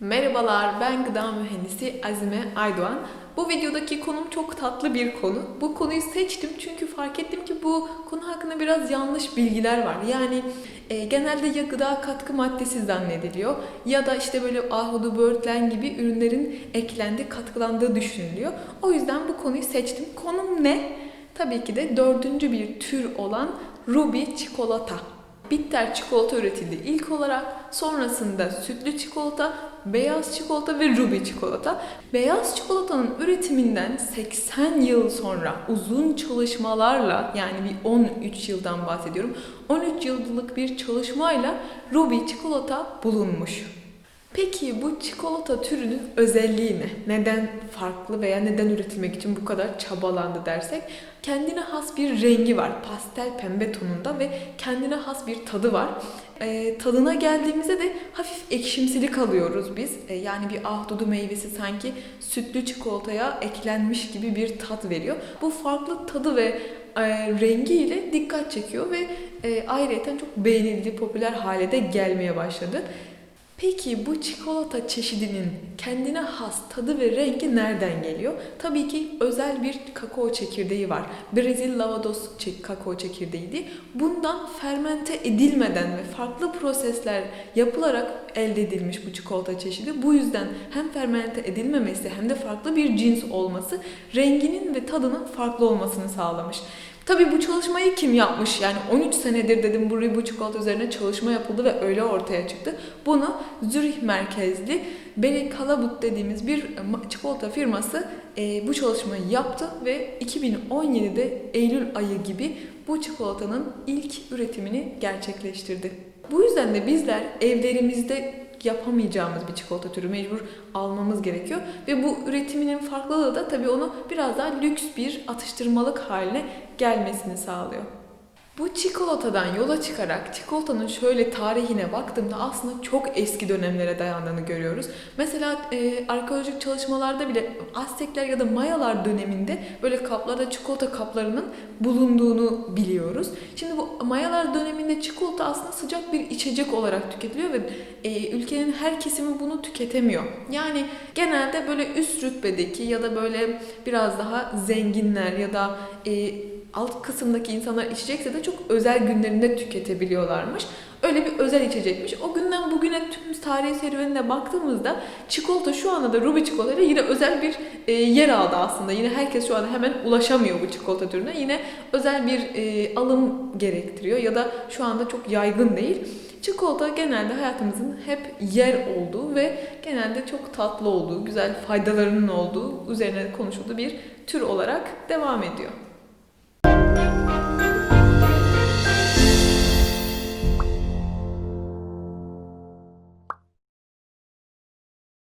Merhabalar, ben gıda mühendisi Azime Aydoğan. Bu videodaki konum çok tatlı bir konu. Bu konuyu seçtim çünkü fark ettim ki bu konu hakkında biraz yanlış bilgiler var. Yani e, genelde ya gıda katkı maddesi zannediliyor ya da işte böyle ahudu, böğürtlen gibi ürünlerin eklendi, katkılandığı düşünülüyor. O yüzden bu konuyu seçtim. Konum ne? Tabii ki de dördüncü bir tür olan Ruby çikolata. Bitter çikolata üretildi ilk olarak. Sonrasında sütlü çikolata, beyaz çikolata ve ruby çikolata. Beyaz çikolatanın üretiminden 80 yıl sonra uzun çalışmalarla yani bir 13 yıldan bahsediyorum. 13 yıllık bir çalışmayla ruby çikolata bulunmuş. Peki bu çikolata türünün özelliği ne? Neden farklı veya neden üretilmek için bu kadar çabalandı dersek kendine has bir rengi var. Pastel pembe tonunda ve kendine has bir tadı var. Ee, tadına geldiğimizde de hafif ekşimsilik alıyoruz biz. Ee, yani bir ahdudu meyvesi sanki sütlü çikolataya eklenmiş gibi bir tat veriyor. Bu farklı tadı ve e, rengiyle dikkat çekiyor ve e, ayrıca çok beğenildi, popüler hale de gelmeye başladı. Peki bu çikolata çeşidinin kendine has tadı ve rengi nereden geliyor? Tabii ki özel bir kakao çekirdeği var. Brezil lavados kakao çekirdeğiydi. Bundan fermente edilmeden ve farklı prosesler yapılarak elde edilmiş bu çikolata çeşidi. Bu yüzden hem fermente edilmemesi hem de farklı bir cins olması renginin ve tadının farklı olmasını sağlamış. Tabii bu çalışmayı kim yapmış? Yani 13 senedir dedim bu bu çikolata üzerine çalışma yapıldı ve öyle ortaya çıktı. Bunu Zürih merkezli Beli Kalabut dediğimiz bir ma- çikolata firması e, bu çalışmayı yaptı ve 2017'de Eylül ayı gibi bu çikolatanın ilk üretimini gerçekleştirdi. Bu yüzden de bizler evlerimizde yapamayacağımız bir çikolata türü mecbur almamız gerekiyor. Ve bu üretiminin farklılığı da tabii onu biraz daha lüks bir atıştırmalık haline gelmesini sağlıyor. Bu çikolatadan yola çıkarak çikolatanın şöyle tarihine baktığımda aslında çok eski dönemlere dayandığını görüyoruz. Mesela e, arkeolojik çalışmalarda bile Aztekler ya da Mayalar döneminde böyle kaplarda çikolata kaplarının bulunduğunu biliyoruz. Şimdi bu Mayalar döneminde çikolata aslında sıcak bir içecek olarak tüketiliyor ve e, ülkenin her kesimi bunu tüketemiyor. Yani genelde böyle üst rütbedeki ya da böyle biraz daha zenginler ya da e, alt kısımdaki insanlar içecekse de çok özel günlerinde tüketebiliyorlarmış. Öyle bir özel içecekmiş. O günden bugüne tüm tarihi serüvenine baktığımızda çikolata şu anda da Ruby çikolatayla yine özel bir e, yer aldı aslında. Yine herkes şu anda hemen ulaşamıyor bu çikolata türüne. Yine özel bir e, alım gerektiriyor ya da şu anda çok yaygın değil. Çikolata genelde hayatımızın hep yer olduğu ve genelde çok tatlı olduğu, güzel faydalarının olduğu üzerine konuşulduğu bir tür olarak devam ediyor.